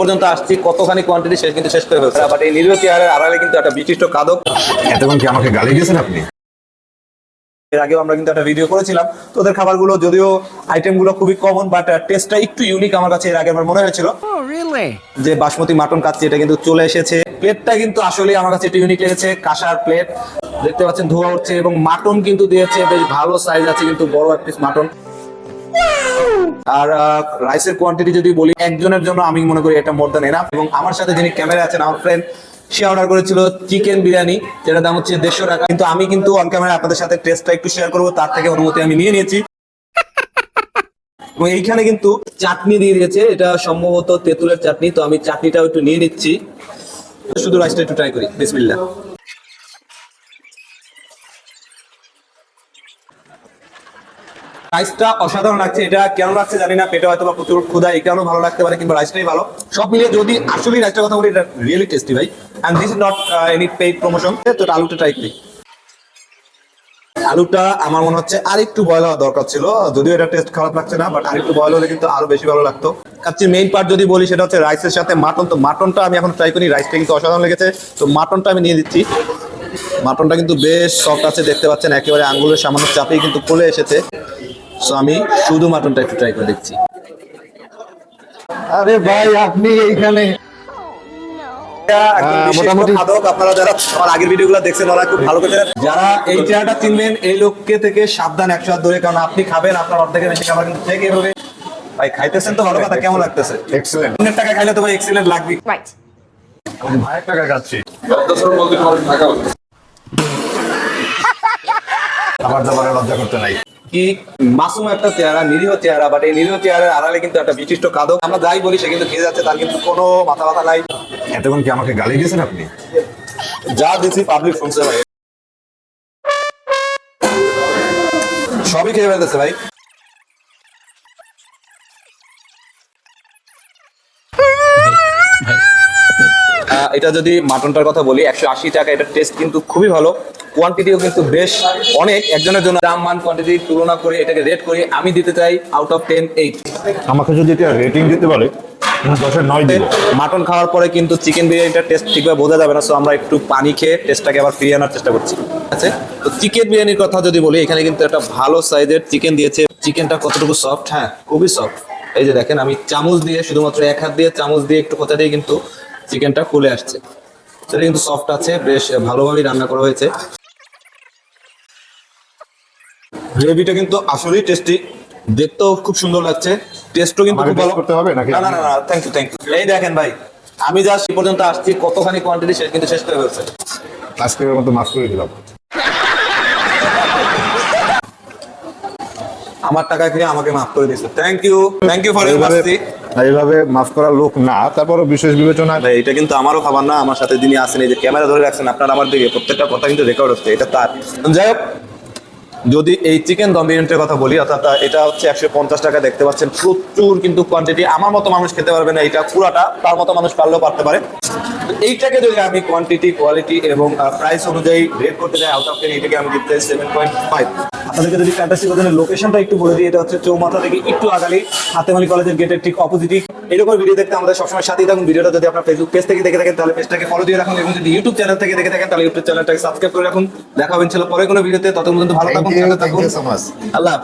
পর্যন্ত আসছি কতখানি কোয়ান্টিটি শেষ কিন্তু শেষ করে ফেলছে। বাট এই নিরীহ চেয়ারের আড়ালে কিন্তু একটা বিশিষ্ট কাদক। এতক্ষণ কি আমাকে গালি দিয়েছেন আপনি? এর আগেও আমরা কিন্তু একটা ভিডিও করেছিলাম। তো ওদের খাবারগুলো যদিও আইটেমগুলো খুবই কমন বাট টেস্টটা একটু ইউনিক আমার কাছে এর আগে আমার মনে হয়েছিল। যে বাসমতি মাটন কাচ্ছি এটা কিন্তু চলে এসেছে। প্লেটটা কিন্তু আসলে আমার কাছে একটু ইউনিক লেগেছে কাঁসার প্লেট দেখতে পাচ্ছেন ধোয়া উঠছে এবং মাটন কিন্তু দিয়েছে বেশ ভালো সাইজ আছে কিন্তু বড় এক পিস মাটন। আর রাইসের কোয়ান্টিটি যদি বলি, একজনের জন্য আমি মনে করি এটা মোর দ্যান এনাফ এবং আমার সাথে যিনি ক্যামেরা আছেন আমার ফ্রেন্ড সে অর্ডার করেছিল চিকেন বিরিয়ানি যেটা দাম হচ্ছে দেড়শো টাকা। কিন্তু আমি কিন্তু অন ক্যামেরা আপনাদের সাথে টেস্টটা একটু শেয়ার করব, তার থেকে অনুমতি আমি নিয়ে নিয়েছি। এবং এইখানে কিন্তু চাটনি দিয়ে দিয়েছে, এটা সম্ভবত তেঁতুলের চাটনি, তো আমি চাটনিটাও একটু নিয়ে নিচ্ছি। শুধু রাইসটা একটু ট্রাই করি, বিসমিল্লাহ। রাইসটা অসাধারণ লাগছে। এটা কেন লাগছে জানি না, পেটে হয়তো বা প্রচুর ক্ষুধা কারণে ভালো লাগতে পারে কিংবা রাইসটাই ভালো। সব মিলিয়ে যদি আসলে রাইসটার কথা বলি, এটা রিয়েলি টেস্টি ভাই। And this is not any paid promotion তো এটা আলুটা ট্রাই করি। আলুটা আমার মনে হচ্ছে আর একটু বয়ল হওয়া দরকার ছিল। যদিও এটা টেস্ট খারাপ লাগছে না বাট আর একটু বয়ল হলে কিন্তু আরও বেশি ভালো লাগতো। কাচ্চির মেইন পার্ট যদি বলি, সেটা হচ্ছে রাইসের সাথে মাটন তো মাটনটা আমি এখন ট্রাই করি রাইসটা কিন্তু অসাধারণ লেগেছে। তো মাটনটা আমি নিয়ে দিচ্ছি মাটনটা কিন্তু বেশ সফট আছে, দেখতে পাচ্ছেন, একেবারে আঙ্গুলের সামান্য চাপেই কিন্তু খুলে এসেছে। সো আমি শুধু মাটনটা একটু ট্রাই করে দেখছি। আরে ভাই আপনি এইখানে একদম বিশিষ্ট মোটামুটি- খাদক আপনারা যারা আমার আগের ভিডিওগুলো দেখছেন ওরা খুব ভালো করে যারা এই চেহারাটা চিনবেন এই লোককে থেকে সাবধান একশো হাত ধরে কারণ আপনি খাবেন আপনার অর্ধেকের বেশি খাবার কিন্তু থেকে ভাই খাইতেছেন তো ভালো কথা কেমন লাগতেছে? এক্সেলেন্ট অন্যের টাকা খাইলে তো ভাই এক্সিলেন্ট লাগবে. ভাইয়ের টাকা খাচ্ছি। খাবার দাবারে লজ্জা করতে নাই। কি মাসুম একটা চেহারা নিরীহ চেহারা বাট এই নিরীহ চেহারার আড়ালে কিন্তু একটা বিশিষ্ট কাদক। আমরা যাই বলি সে কিন্তু খেয়ে যাচ্ছে তার কিন্তু কোনো মাথা ব্যথা নাই। এতক্ষণ কি আমাকে গালি দিয়েছেন আপনি? যা দিচ্ছি পাবলিক শুনছে ভাই। সবই খেয়ে ফেলতেছে ভাই। এটা যদি মাটনটার কথা বলি একশো আশি টাকা এটার টেস্ট কিন্তু খুবই ভালো। কোয়ান্টিটিও কিন্তু বেশ অনেক। একজনের জন্য দাম মান কোয়ান্টিটি তুলনা করে এটাকে রেট করে আমি দিতে চাই আউট অফ টেন এইট আমাকে যদি এটা রেটিং দিতে পারে মাটন খাওয়ার পরে কিন্তু চিকেন বিরিয়ানিটার টেস্ট ঠিকভাবে বোঝা যাবে না সো আমরা একটু পানি খেয়ে টেস্টটাকে আবার ফিরিয়ে আনার চেষ্টা করছি। আছে তো চিকেন বিরিয়ানির কথা যদি বলি এখানে কিন্তু একটা ভালো সাইজের চিকেন দিয়েছে। চিকেনটা কতটুকু সফট হ্যাঁ খুবই সফট এই যে দেখেন আমি চামচ দিয়ে শুধুমাত্র এক হাত দিয়ে চামচ দিয়ে একটু কোথা দিয়ে কিন্তু চিকেনটা খুলে আসছে। সেটা কিন্তু সফট আছে বেশ ভালোভাবেই রান্না করা হয়েছে। গ্রেভিটা কিন্তু আসলেই টেস্টি দেখতেও খুব সুন্দর লাগছে। টেস্টও কিন্তু খুব ভালো। করতে হবে নাকি? না না না থ্যাংক ইউ থ্যাংক ইউ এই দেখেন ভাই আমি যা সে পর্যন্ত আসছি কতখানি কোয়ান্টিটি শেষ কিন্তু শেষ করে ফেলছে। আজকের মতো মাফ করে দিলাম। আমার টাকা খেয়ে আমাকে মাফ করে দিয়েছে। Thank you thank you for your এইভাবে মাফ করার লোক না তারপরও বিশেষ বিবেচনা ভাই এটা কিন্তু আমারও খাবার না আমার সাথে যিনি আছেন এই যে ক্যামেরা ধরে রাখছেন আপনার আমার দিকে প্রত্যেকটা কথা কিন্তু রেকর্ড হচ্ছে এটা তার। যাই হোক যদি এই চিকেন দম বিরিয়ানিটার কথা বলি, অর্থাৎ এটা হচ্ছে একশো পঞ্চাশ টাকা দেখতে পাচ্ছেন। প্রচুর কিন্তু কোয়ান্টিটি আমার মতো মানুষ খেতে পারবে না, এটা পুরাটা, তার মতো মানুষ পারলেও পারতে পারে। এইটাকে যদি আমি কোয়ান্টিটি কোয়ালিটি এবং প্রাইস অনুযায়ী রেট করতে যাই আউট অফ টেন এইটাকে আমি দিতে সেভেন পয়েন্ট ফাইভ আপনাদেরকে যদি ফ্যান্টাসি বাজারের লোকেশনটা একটু বলে দিই, এটা হচ্ছে চৌমাথা থেকে একটু আগালি, হাতেমালি কলেজের গেটের ঠিক অপোজিটই এরকম ভিডিও দেখতে আমাদের সবসময় সাথেই থাকুন। ভিডিওটা যদি আপনার ফেসবুক পেজ থেকে দেখে থাকেন তাহলে পেজটাকে ফলো দিয়ে রাখুন। এবং যদি ইউটিউব চ্যানেল থেকে দেখে থাকেন তাহলে ইউটিউব চ্যানেলটাকে সাবস্ক্রাইব করে রাখুন। দেখা হবে ইনশাল্লাহ পরে কোনো ভিডিওতে তত পর্যন্ত ভালো থাকুন. আল্লাহ।